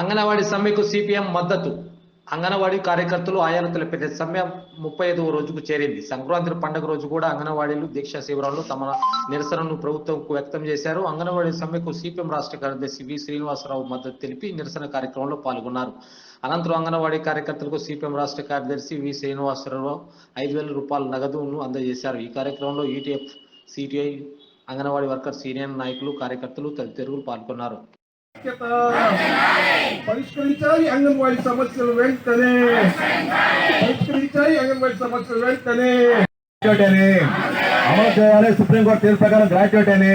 అంగన్వాడీ సమ్మెకు సిపిఎం మద్దతు. అంగన్వాడీ కార్యకర్తలు ఆయాలు పెద్ద సమ్మె ముప్పై ఐదవ రోజుకు చేరింది. సంక్రాంతి పండుగ రోజు కూడా అంగన్వాడీలు దీక్షా శిబిరాల్లో తమ నిరసనను ప్రభుత్వంకు వ్యక్తం చేశారు. అంగన్వాడీ సమ్మెకు సిపిఎం రాష్ట్ర కార్యదర్శి వి శ్రీనివాసరావు మద్దతు తెలిపి నిరసన కార్యక్రమంలో పాల్గొన్నారు. అనంతరం అంగన్వాడీ కార్యకర్తలకు సిపిఎం రాష్ట్ర కార్యదర్శి వి శ్రీనివాసరావు ఐదు వేల రూపాయల నగదును అందజేశారు. ఈ కార్యక్రమంలో ఈటీఎఫ్ సిటిఐ అంగన్వాడీ వర్కర్ సీనియర్ నాయకులు కార్యకర్తలు తదితరులు పాల్గొన్నారు. పరిష్కరించాలి అంగన్వాడీ సమస్యలు వెంటనే. పరిష్కరించాలి అంగన్వాడీ సమస్యలు వెంటనే. గ్రాడ్యుయేట్ అని అమలు చేయాలి సుప్రీంకోర్టు తీర్పు ప్రకారం గ్రాడ్యుయేట్ అని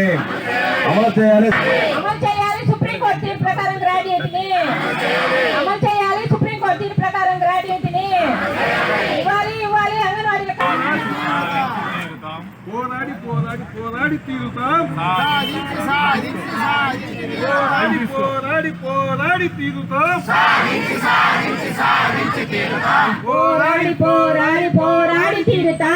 అమలు చేయాలి అమలు చేయాలి సుప్రీంకోర్టు తీర్పు ప్రకారం గ్రాడ్యుయేట్ని అమలు చేయాలి సుప్రీంకోర్టు తీర్పు ప్రకారం గ్రాడ్యుయేట్ని ఇవ్వాలి ఇవ్వాలి అంగన్వాడీలకు పోరాడి పోరాడి పోరాడి తీరుతాం. పోరాడి పోరాడి పోరాడి తీరుతాం. పోరాడి పోరాడి పోరాడి తీరుతా.